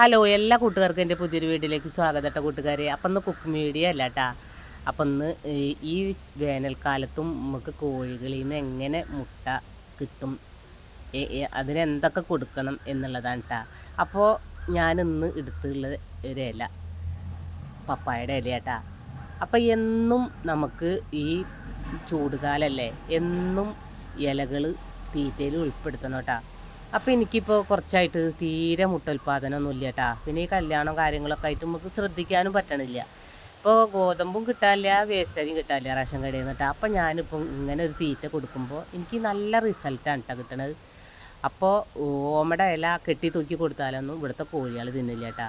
Hello എല്ലാ കൂട്ടുകാർക്കും എന്റെ പുതിയൊരു വീഡിയോയിലേക്ക് സ്വാഗതം കേട്ടോ കൂട്ടുകാരെ. അപ്പം ഒന്ന് കുക്ക് മീഡിയ അല്ല കേട്ടാ അപ്പം ഒന്ന് ഈ- വേനൽക്കാലത്തും നമുക്ക് കോഴികളിൽ നിന്ന് എങ്ങനെ മുട്ട കിട്ടും? അതിനെന്തൊക്കെ കൊടുക്കണം എന്നുള്ളതാണ് കേട്ടാ അപ്പോൾ ഞാനിന്ന് എടുത്തുള്ള ഒരു ഇല പപ്പായയുടെ ഇല കേട്ടാ അപ്പം എന്നും നമുക്ക് ഈ ചൂടുകാലല്ലേ എന്നും ഇലകൾ തീറ്റയിൽ ഉൾപ്പെടുത്തണം കേട്ടാ അപ്പോൾ എനിക്കിപ്പോൾ കുറച്ചായിട്ട് തീരെ മുട്ടുൽപാദനമൊന്നും ഇല്ല കേട്ടാ പിന്നെ ഈ കല്യാണം കാര്യങ്ങളൊക്കെ ആയിട്ട് നമുക്ക് ശ്രദ്ധിക്കാനും പറ്റണില്ല. ഇപ്പോൾ ഗോതമ്പും കിട്ടാനില്ല വേസ്റ്റേജും കിട്ടാനില്ല റേഷൻ കടയിൽ നിന്ന് അപ്പോൾ അപ്പം ഞാനിപ്പം ഇങ്ങനെ ഒരു തീറ്റ കൊടുക്കുമ്പോൾ എനിക്ക് നല്ല റിസൾട്ടാണ് കേട്ടോ കിട്ടണത്. അപ്പോൾ ഓമയുടെ ഇല കെട്ടി തൂക്കി കൊടുത്താലൊന്നും ഇവിടുത്തെ കോഴികൾ തിന്നില്ല കേട്ടാ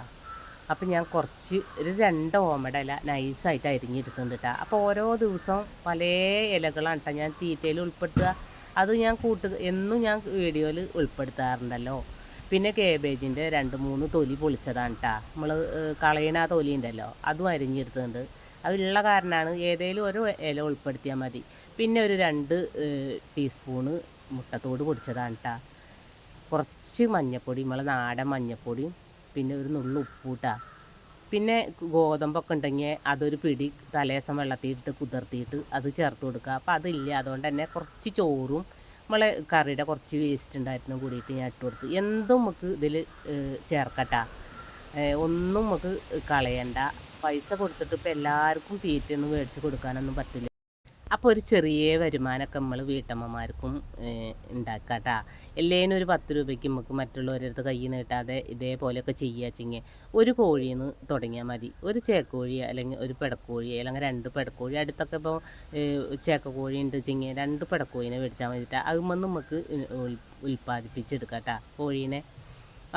അപ്പം ഞാൻ കുറച്ച് ഒരു രണ്ട് ഓമയുടെ ഇല നൈസായിട്ട് അരിഞ്ഞെടുക്കുന്നുണ്ട് കേട്ടോ അപ്പോൾ ഓരോ ദിവസവും പല ഇലകളാണ് കേട്ടോ ഞാൻ തീറ്റയിൽ ഉൾപ്പെടുത്തുക. അത് ഞാൻ കൂട്ട് എന്നും ഞാൻ വീഡിയോയിൽ ഉൾപ്പെടുത്താറുണ്ടല്ലോ. പിന്നെ കേബേജിന്റെ രണ്ട് മൂന്ന് തൊലി പൊളിച്ചതാണ് കേട്ടോ നമ്മൾ കളയണ ആ തൊലി ഉണ്ടല്ലോ അതും അരിഞ്ഞെടുത്തുണ്ട് അതുള്ള കാരണമാണ് ഏതെങ്കിലും ഒരു ഇല ഉൾപ്പെടുത്തിയാൽ മതി. പിന്നെ ഒരു രണ്ട് ടീസ്പൂണ് മുട്ടത്തോട് പൊടിച്ചതാണ് കേട്ടോ കുറച്ച് മഞ്ഞപ്പൊടി നമ്മളെ നാടൻ മഞ്ഞപ്പൊടിയും പിന്നെ ഒരു നുള്ളു ഉപ്പൂട്ടാ പിന്നെ ഗോതമ്പൊക്കെ ഉണ്ടെങ്കിൽ അതൊരു പിടി തലേസം വെള്ളത്തിയിട്ട് കുതിർത്തിയിട്ട് അത് ചേർത്ത് കൊടുക്കുക. അപ്പോൾ അതില്ല. അതുകൊണ്ട് തന്നെ കുറച്ച് ചോറും നമ്മളെ കറിയുടെ കുറച്ച് വേസ്റ്റ് ഉണ്ടായിരുന്നു കൂടിയിട്ട് ഞാൻ ഇട്ട് കൊടുത്തു. എന്തും നമുക്ക് ഇതിൽ ചേർക്കട്ടാ. ഒന്നും നമുക്ക് കളയണ്ട. പൈസ കൊടുത്തിട്ട് ഇപ്പോൾ എല്ലാവർക്കും തീറ്റയൊന്നും മേടിച്ച് കൊടുക്കാനൊന്നും പറ്റില്ല. അപ്പോൾ ഒരു ചെറിയ വരുമാനമൊക്കെ നമ്മൾ വീട്ടമ്മമാർക്കും ഉണ്ടാക്കുക കേട്ടോ എല്ലേനും ഒരു പത്ത് രൂപയ്ക്ക് നമുക്ക് മറ്റുള്ളവരടുത്ത് കൈ നീട്ടാതെ ഇതേപോലെയൊക്കെ ചെയ്യുകയെങ്കിൽ ഒരു കോഴിയിൽ നിന്ന് തുടങ്ങിയാൽ മതി. ഒരു ചേക്കോഴി അല്ലെങ്കിൽ ഒരു പെടക്കോഴി അല്ലെങ്കിൽ രണ്ട് പെടക്കോഴി. അടുത്തൊക്കെ ഇപ്പോൾ ചേക്കക്കോഴി ഉണ്ട് വെച്ചെങ്കിൽ രണ്ട് പെടക്കോഴിനെ മേടിച്ചാൽ മതിട്ടാ. അതുമ്പോൾ നമുക്ക് ഉൽപ്പാദിപ്പിച്ചെടുക്കാം കേട്ടോ കോഴീനെ.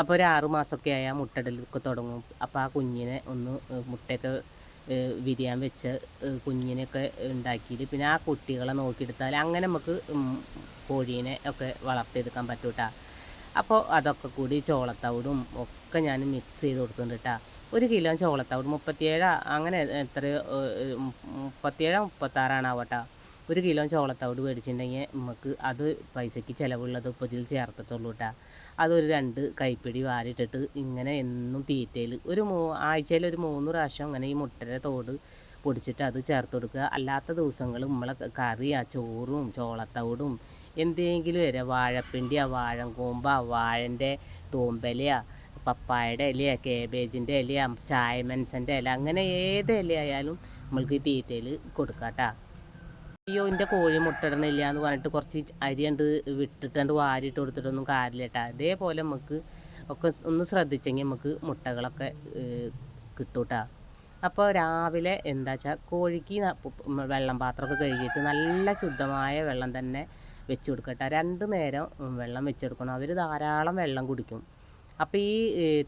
അപ്പോൾ ഒരു ആറ് മാസമൊക്കെ ആയാൽ മുട്ടടലൊക്കെ തുടങ്ങും. അപ്പോൾ ആ കുഞ്ഞിനെ ഒന്ന് മുട്ടയൊക്കെ വിരിയാൻ വെച്ച കുഞ്ഞിനെയൊക്കെ ഉണ്ടാക്കിയിട്ട് പിന്നെ ആ കുട്ടികളെ നോക്കിയെടുത്താൽ അങ്ങനെ നമുക്ക് കോഴീനെ ഒക്കെ വളർത്തിയെടുക്കാൻ പറ്റൂട്ടാ. അപ്പോൾ അതൊക്കെ കൂടി ചോളത്തവിടും ഒക്കെ ഞാൻ മിക്സ് ചെയ്ത് കൊടുത്തിട്ടുണ്ട് കേട്ടോ ഒരു കിലോ ചോളത്തവിട് മുപ്പത്തിയേഴ് അങ്ങനെ എത്ര മുപ്പത്തിയേഴോ മുപ്പത്താറാണ് ആവട്ടെ ഒരു കിലോ ചോളത്തവിട് മേടിച്ചിട്ടുണ്ടെങ്കിൽ നമുക്ക് അത് പൈസയ്ക്ക് ചിലവുള്ളത് ഇപ്പോൾ ഇതിൽ ചേർത്തിട്ടുള്ളൂ കേട്ടാ അതൊരു രണ്ട് കൈപ്പിടി വാരിട്ടിട്ട് ഇങ്ങനെ എന്നും തീറ്റയിൽ ഒരു മൂ ആഴ്ചയിൽ ഒരു മൂന്ന് പ്രാവശ്യം അങ്ങനെ ഈ മുട്ടയുടെ തോട് പൊടിച്ചിട്ട് അത് ചേർത്ത് കൊടുക്കുക. അല്ലാത്ത ദിവസങ്ങൾ നമ്മളെ കറി ആ ചോറും ചോളത്തോടും എന്തെങ്കിലും വരെ വാഴപ്പിണ്ടിയാ വാഴങ്കൂമ്പാ വാഴന്റെ തൂമ്പലയാ പപ്പായയുടെ ഇലയാ കേബേജിന്റെ ഇലയാ ചായമൻസന്റെ ഇല അങ്ങനെ ഏത് ഇലയായാലും നമ്മൾക്ക് തീറ്റയിൽ കൊടുക്കാട്ടാ. അയ്യോ എന്റെ കോഴി മുട്ടയിടണില്ല എന്ന് പറഞ്ഞിട്ട് കുറച്ച് അരി കണ്ട് വിട്ടിട്ടുണ്ട് വാരിയിട്ട് കൊടുത്തിട്ടൊന്നും കാര്യമില്ല അതേപോലെ നമുക്ക് ഒക്കെ ഒന്ന് ശ്രദ്ധിച്ചെങ്കിൽ നമുക്ക് മുട്ടകളൊക്കെ കിട്ടൂട്ടാ. അപ്പോൾ രാവിലെ എന്താ വെച്ചാൽ കോഴിക്ക് വെള്ളം പാത്രമൊക്കെ കഴുകിയിട്ട് നല്ല ശുദ്ധമായ വെള്ളം തന്നെ വെച്ച് കൊടുക്കട്ടെ. രണ്ട് നേരം വെള്ളം വെച്ച് കൊടുക്കണം. അവർ ധാരാളം വെള്ളം കുടിക്കും. അപ്പോൾ ഈ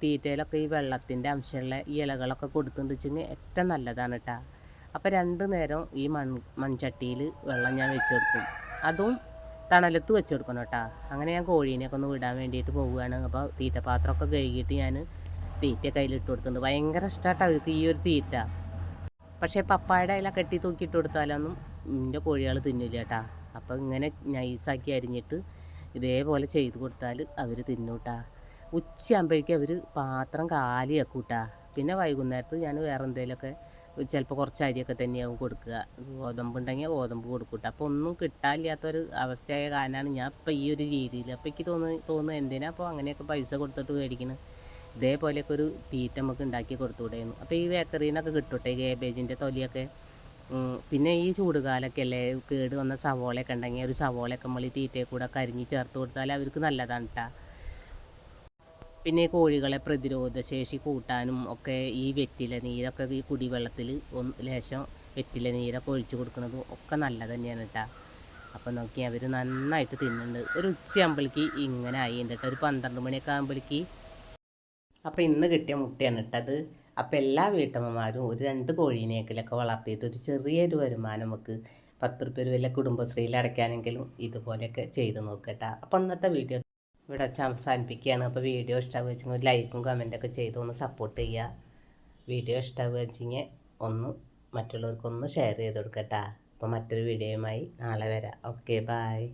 തീറ്റയിലൊക്കെ ഈ വെള്ളത്തിന്റെ അംശമുള്ള ഈ ഇലകളൊക്കെ കൊടുത്തുകൊണ്ട് വെച്ചെങ്കിൽ ഏറ്റവും നല്ലതാണ് കേട്ടോ അപ്പോൾ രണ്ട് നേരം ഈ മൺ മൺചട്ടിയിൽ വെള്ളം ഞാൻ വെച്ചു കൊടുക്കും അതും തണലത്ത് വെച്ചു കൊടുക്കണം കേട്ടോ. അങ്ങനെ ഞാൻ കോഴീനെയൊക്കെ ഒന്ന് വിടാൻ വേണ്ടിയിട്ട് പോവുകയാണ്. അപ്പോൾ തീറ്റപാത്രമൊക്കെ കഴുകിയിട്ട് ഞാൻ തീറ്റ കയ്യിലിട്ട് കൊടുത്തിട്ടുണ്ട് ഭയങ്കര ഇഷ്ടമാട്ടോ അവർക്ക് ഈ ഒരു തീറ്റ. പക്ഷേ പപ്പായുടെ ഇല കെട്ടി തൂക്കിയിട്ട് കൊടുത്താലൊന്നും എന്റെ കോഴികൾ തിന്നില്ല കേട്ടാ. അപ്പോൾ ഇങ്ങനെ നൈസാക്കി അരിഞ്ഞിട്ട് ഇതേപോലെ ചെയ്ത് കൊടുത്താൽ അവർ തിന്നൂട്ടാ ഉച്ചയാകുമ്പോഴേക്കും അവർ പാത്രം കാലിയാക്കൂട്ടാ. പിന്നെ വൈകുന്നേരത്ത് ഞാൻ വേറെ എന്തെങ്കിലുമൊക്കെ ചിലപ്പോൾ കുറച്ച് അരിയൊക്കെ തന്നെയാവും കൊടുക്കുക. ഗോതമ്പ് ഉണ്ടെങ്കിൽ ഗോതമ്പ് കൊടുക്കൂട്ട. അപ്പോൾ ഒന്നും കിട്ടാനില്ലാത്തൊരു അവസ്ഥയായ കാരണമാണ് ഞാൻ ഇപ്പോൾ ഈ ഒരു രീതിയിൽ അപ്പോൾ എനിക്ക് തോന്നുന്നു തോന്നുന്നു എന്തിനാ അപ്പോൾ അങ്ങനെയൊക്കെ പൈസ കൊടുത്തിട്ട് മേടിക്കുന്നത് ഇതേപോലെയൊക്കെ ഒരു തീറ്റ നമുക്ക് ഉണ്ടാക്കി കൊടുത്തുകൂടെയെന്നു. അപ്പോൾ ഈ വേക്കറീനൊക്കെ നിന്നൊക്കെ കിട്ടൂട്ടെ കേബേജിന്റെ തൊലിയൊക്കെ? പിന്നെ ഈ ചൂടുകാലൊക്കെ അല്ലേ? കേട് വന്ന സവോളയൊക്കെ ഉണ്ടെങ്കിൽ ഒരു സവോളയൊക്കെ നമ്മൾ തീറ്റയിൽ കൂടെ കരിഞ്ഞ് ചേർത്ത് കൊടുത്താൽ അവർക്ക് നല്ലതാണ് കേട്ടോ പിന്നെ കോഴികളെ പ്രതിരോധ ശേഷി കൂട്ടാനും ഒക്കെ ഈ വെറ്റില നീരൊക്കെ ഈ കുടിവെള്ളത്തിൽ ഒന്ന് ലേശം വെറ്റില നീരൊക്കെ ഒഴിച്ചു കൊടുക്കുന്നതും ഒക്കെ നല്ലത് തന്നെയാണ് കേട്ടോ. അപ്പം നോക്കി അവർ നന്നായിട്ട് തിന്നുന്നുണ്ട്. ഒരു ഉച്ചയാകുമ്പോഴേക്ക് ഇങ്ങനെ ആയി കേട്ടോ ഒരു പന്ത്രണ്ട് മണിയൊക്കെ ആകുമ്പോഴേക്ക് അപ്പോൾ ഇന്ന് കിട്ടിയ മുട്ടയാണ് ഇട്ടത് അപ്പോൾ എല്ലാ വീട്ടമ്മമാരും ഒരു രണ്ട് കോഴീനെയൊക്കെ വളർത്തിയിട്ട് ഒരു ചെറിയൊരു വരുമാനം നമുക്ക് പത്ത് റുപ്യ വല്ല കുടുംബശ്രീയിൽ അടയ്ക്കാനെങ്കിലും ഇതുപോലെയൊക്കെ ചെയ്ത് നോക്കട്ടെ അപ്പോൾ അന്നത്തെ വീഡിയോ ഇവിടെ വെച്ച് അവസാനിപ്പിക്കുകയാണ്. അപ്പോൾ വീഡിയോ ഇഷ്ടമാവുക വെച്ചെങ്കിൽ ലൈക്കും കമന്റൊക്കെ ചെയ്ത് ഒന്ന് സപ്പോർട്ട് ചെയ്യുക. വീഡിയോ ഇഷ്ടമാവുക വെച്ചെങ്കിൽ ഒന്ന് മറ്റുള്ളവർക്കൊന്ന് ഷെയർ ചെയ്ത് കൊടുക്കട്ടാ. അപ്പോൾ മറ്റൊരു വീഡിയോയുമായി നാളെ വരാം. Okay bye